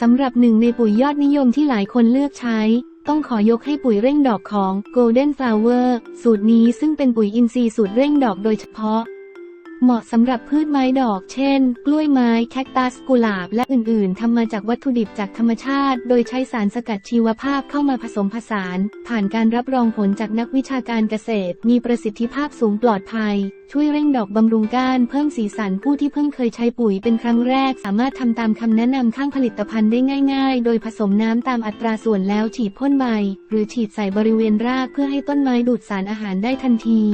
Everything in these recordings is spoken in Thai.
สำหรับหนึ่งในปุ๋ยยอดนิยมที่หลายคนเลือกใช้ ต้องขอยกให้ปุ๋ยเร่งดอกของ Golden Flower สูตรนี้ซึ่งเป็นปุ๋ยอินทรีย์สูตรเร่งดอกโดยเฉพาะ เหมาะสำหรับพืชไม้ดอกเช่น กล้วยไม้แคคตัสกุหลาบ และอื่น ๆทำมาจากวัตถุดิบจากธรรมชาติ โดยใช้สารสกัดชีวภาพเข้ามาผสมผสาน ผ่านการรับรองผลจากนักวิชาการเกษตร มีประสิทธิภาพสูงปลอดภัย ช่วยเร่งดอกบำรุงก้านเพิ่มสีสันผู้ที่เพิ่งเคยใช้ปุ๋ยเป็นครั้งแรก สามารถทำตามคำแนะนำข้างผลิตภัณฑ์ได้ง่าย ๆ โดยผสมน้ำตามอัตราส่วนแล้วฉีดพ่นใบ หรือฉีดใส่บริเวณรากเพื่อให้ต้นไม้ดูดสารอาหารได้ทันที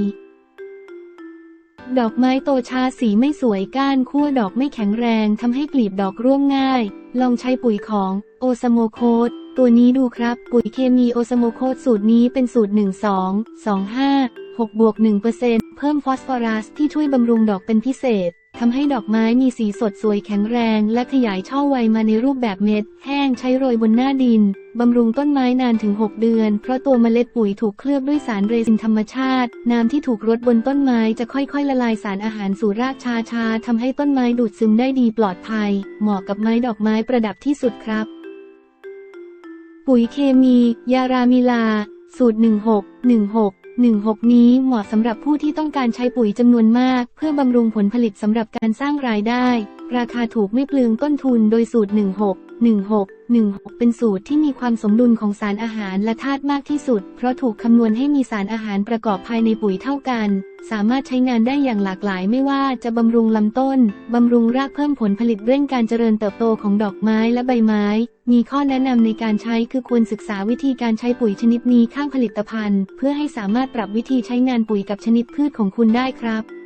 ดอกไม้โตช้าสีไม่สวยก้านคั่วดอกไม่แข็งแรงทำให้กลีบดอกร่วงง่าย ลองใช้ปุ๋ยของโอสโมโคดตัวนี้ดูครับ ปุ๋ยเคมีโอสโมโคดสูตรนี้เป็นสูตร 1 2 2 5 6บวก1%เพิ่มฟอสฟอรัสที่ช่วยบำรุงดอกเป็นพิเศษ ทำให้ดอกไม้มีสีสดสวยแข็งแรง และขยายช่อไวมาในรูปแบบเม็ด แห้งใช้โรยบนหน้าดิน บำรุงต้นไม้นานถึง 6 เดือน เพราะตัวเมล็ดปุ๋ยถูกเคลือบด้วยสารเรซินธรรมชาติ น้ำที่ถูกรดบนต้นไม้จะค่อยๆ ละลายสารอาหารสู่รากชาชาทำให้ต้นไม้ดูดซึมได้ดีปลอดภัย เหมาะกับไม้ดอกไม้ประดับที่สุดครับ ปุ๋ยเคมี ยารามิลา สูตร 16 16 นี้เหมาะสำหรับผู้ที่ต้องการใช้ปุ๋ยจำนวนมาก เพื่อบำรุงผลผลิตสำหรับการสร้างรายได้ ราคาถูกไม่เปลืองต้นทุนโดยสูตร 16 16 16 เป็นสูตรที่มีความสมดุลของสารอาหารและธาตุมากที่สุด เพราะถูกคำนวณให้มีสารอาหารประกอบภายในปุ๋ยเท่ากัน สามารถใช้งานได้อย่างหลากหลายไม่ว่าจะบำรุงลำต้น บำรุงรากเพิ่มผลผลิตเร่งการเจริญเติบโตของดอกไม้และใบไม้ มีข้อแนะนำในการใช้คือควรศึกษาวิธีการใช้ปุ๋ยชนิดนี้ข้างผลิตภัณฑ์ เพื่อให้สามารถปรับวิธีใช้งานปุ๋ยกับชนิดพืชของคุณได้ครับ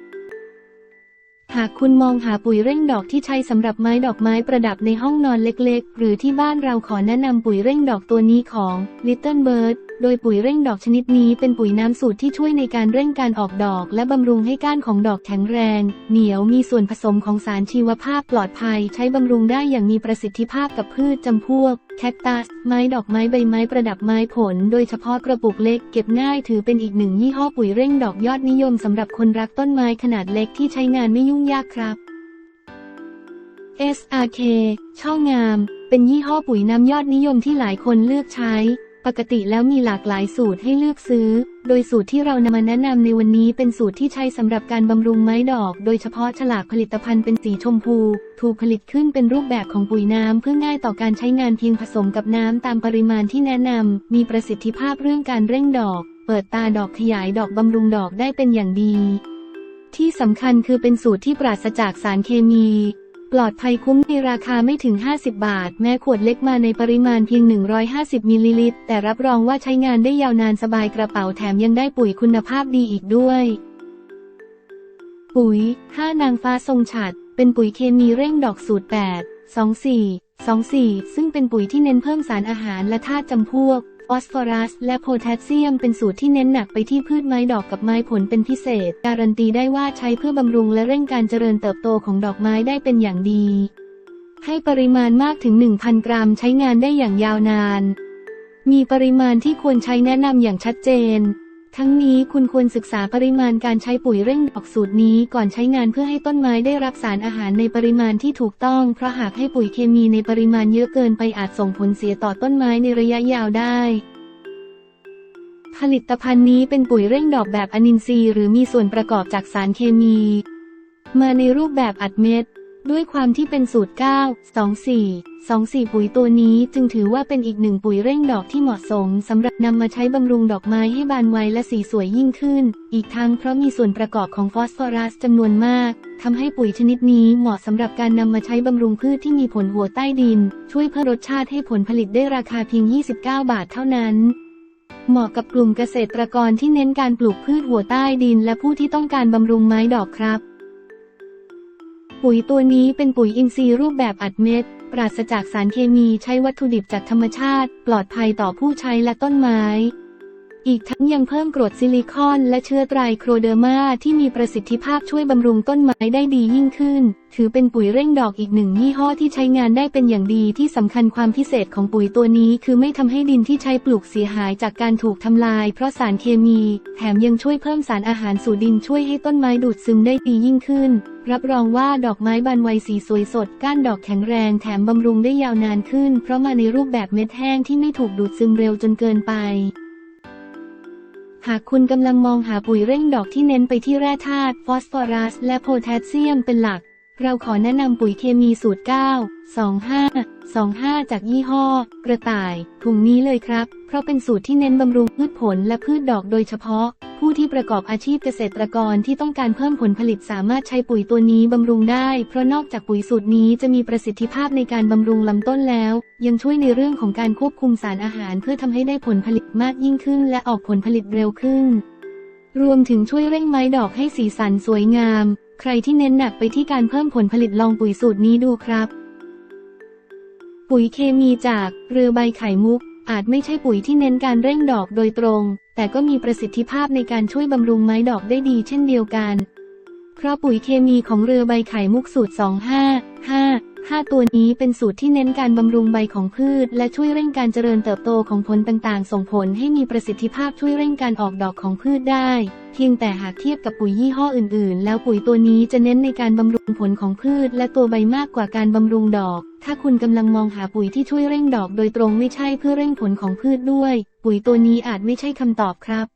หากคุณมองหาปุ๋ยเร่งดอกที่ใช้สำหรับไม้ดอกไม้ประดับในห้องนอนเล็กๆ หรือที่บ้านเราขอแนะนำปุ๋ยเร่งดอกตัวนี้ของ Little Bird โดยปุ๋ยเร่งดอกชนิดนี้เป็นปุ๋ยน้ำสูตรที่ช่วยในการเร่งการออกดอก และบำรุงให้ก้านของดอกแข็งแรง เหนียวมีส่วนผสมของสารชีวภาพปลอดภัย ใช้บำรุงได้อย่างมีประสิทธิภาพกับพืชจำพวก แคคตัส ไม้ดอกไม้ใบไม้ประดับไม้ผล โดยเฉพาะกระปุกเล็กเก็บง่ายถือเป็นอีกหนึ่งยี่ห้อปุ๋ยเร่งดอกยอดนิยมสำหรับคนรักต้นไม้ขนาดเล็กที่ใช้งานไม่ยุ่งยากครับ SRK ช่องาม เป็นยี่ห้อปุ๋ยน้ำยอดนิยมที่หลายคนเลือกใช้ ปกติแล้วมีหลากหลายสูตรให้เลือกซื้อ โดยสูตรที่เรานำมาแนะนำในวันนี้เป็นสูตรที่ใช้สำหรับการบำรุงไม้ดอก โดยเฉพาะฉลากผลิตภัณฑ์เป็นสีชมพู ถูกผลิตขึ้นเป็นรูปแบบของปุ๋ยน้ำเพื่อง่ายต่อการใช้งานเพียงผสมกับน้ำตามปริมาณที่แนะนำ มีประสิทธิภาพเรื่องการเร่งดอก เปิดตาดอกขยายดอกบำรุงดอกได้เป็นอย่างดี ที่สำคัญคือเป็นสูตรที่ปราศจากสารเคมี ปลอดภัยคุ้มในราคาไม่ถึง 50 บาท แม้ขวดเล็กมาในปริมาณเพียง 150 มิลลิลิตร แต่รับรองว่าใช้งานได้ยาวนานสบายกระเป๋าแถมยังได้ปุ๋ยคุณภาพดีอีกด้วย ปุ๋ย5นางฟ้าทรงฉัด เป็นปุ๋ยเคมีเร่งดอกสูตร 8 24 24 ซึ่งเป็นปุ๋ยที่เน้นเพิ่มสารอาหารและธาตุจำพวก ฟอสฟอรัส และโพแทสเซียมเป็นสูตรที่เน้นหนักไปที่พืชไม้ดอกกับไม้ผลเป็นพิเศษ การันตีได้ว่าใช้เพื่อบำรุงและเร่งการเจริญเติบโตของดอกไม้ได้เป็นอย่างดี ให้ปริมาณมากถึง 1,000 กรัมใช้งานได้อย่างยาวนาน มีปริมาณที่ควรใช้แนะนำอย่างชัดเจน ทั้งนี้คุณควรศึกษาปริมาณการใช้ปุ๋ยเร่งดอกสูตรนี้ก่อนใช้งานเพื่อให้ต้นไม้ได้รับสารอาหารในปริมาณที่ถูกต้อง เพราะหากให้ปุ๋ยเคมีในปริมาณเยอะเกินไปอาจส่งผลเสียต่อต้นไม้ในระยะยาวได้ ผลิตภัณฑ์นี้เป็นปุ๋ยเร่งดอกแบบอนินทรีย์หรือมีส่วนประกอบจากสารเคมี มาในรูปแบบอัดเม็ด ด้วยความที่เป็นสูตร 9 24 24 ปุ๋ยตัวนี้จึงถือว่าเป็นอีกหนึ่งปุ๋ยเร่งดอกที่เหมาะสมสำหรับนำมาใช้บำรุงดอกไม้ให้บานไวและสีสวยยิ่งขึ้น อีกทั้งเพราะมีส่วนประกอบของฟอสฟอรัสจำนวนมากทำให้ปุ๋ยชนิดนี้เหมาะสำหรับการนำมาใช้บำรุงพืชที่มีผลหัวใต้ดิน ช่วยเพิ่มรสชาติให้ผลผลิตได้ราคาเพียง 29 บาทเท่านั้น เหมาะกับกลุ่มเกษตรกรที่เน้นการปลูกพืชหัวใต้ดิน และผู้ที่ต้องการบำรุงไม้ดอกครับ ปุ๋ยตัวนี้เป็นปุ๋ยอินทรีย์รูปแบบอัดเม็ด ปราศจากสารเคมีใช้วัตถุดิบจากธรรมชาติ ปลอดภัยต่อผู้ใช้และต้นไม้ อีกทั้งยังเพิ่มกรดซิลิคอนและเชื้อไตรโครเดอร์มาที่มีประสิทธิภาพช่วยบำรุงต้นไม้ได้ดียิ่งขึ้น ถือเป็นปุ๋ยเร่งดอกอีกหนึ่งยี่ห้อที่ใช้งานได้เป็นอย่างดีที่สำคัญความพิเศษของปุ๋ยตัวนี้ คือไม่ทำให้ดินที่ใช้ปลูกเสียหายจากการถูกทำลาย เพราะสารเคมี แถมยังช่วยเพิ่มสารอาหารสู่ดินช่วยให้ต้นไม้ดูดซึมได้ดียิ่งขึ้น รับรองว่าดอกไม้บานไวสีสวยสด ก้านดอกแข็งแรงแถมบำรุงได้ยาวนานขึ้น เพราะมาในรูปแบบเม็ดแห้งที่ไม่ถูกดูดซึมเร็วจนเกินไป หากคุณกำลังมองหาปุ๋ยเร่งดอกที่เน้นไปที่แร่ธาตุฟอสฟอรัส และโพแทสเซียมเป็นหลัก เราขอแนะนำปุ๋ยเคมีสูตร 9 25 25 จากยี่ห้อ กระต่ายถุงนี้เลยครับ เพราะเป็นสูตรที่เน้นบำรุงพืชผลและพืชดอกโดยเฉพาะ ผู้ที่ประกอบอาชีพเกษตรกรที่ต้องการเพิ่มผลผลิตสามารถใช้ปุ๋ยตัวนี้บำรุงได้ เพราะนอกจากปุ๋ยสูตรนี้จะมีประสิทธิภาพในการบำรุงลำต้นแล้ว ยังช่วยในเรื่องของการควบคุมสารอาหาร เพื่อทำให้ได้ผลผลิตมากยิ่งขึ้น และออกผลผลิตเร็วขึ้น รวมถึงช่วยเร่งไม้ดอกให้สีสันสวยงาม ใครที่เน้นหนักไปที่การเพิ่มผลผลิตลองปุ๋ยสูตรนี้ดูครับ ปุ๋ยเคมีจากเรือใบไข่มุก อาจไม่ใช่ปุ๋ยที่เน้นการเร่งดอกโดยตรง แต่ก็มีประสิทธิภาพในการช่วยบำรุงไม้ดอกได้ดีเช่นเดียวกัน เพราะปุ๋ยเคมีของเรือใบไข่มุกสูตร 25 5 ตัวนี้เป็นสูตรที่เน้นการบำรุงใบของพืช และช่วยเร่งการเจริญเติบโตของผลต่างๆ ส่งผลให้มีประสิทธิภาพช่วยเร่งการออกดอกของพืชได้ เพียงแต่หากเทียบกับปุ๋ยยี่ห้ออื่น ๆ แล้วปุ๋ยตัวนี้จะเน้นในการบำรุงผลของพืช และตัวใบมากกว่าการบำรุงดอก ถ้าคุณกำลังมองหาปุ๋ยที่ช่วยเร่งดอกโดยตรงไม่ใช่เพื่อเร่งผลของพืชด้วย ปุ๋ยตัวนี้อาจไม่ใช่คำตอบครับ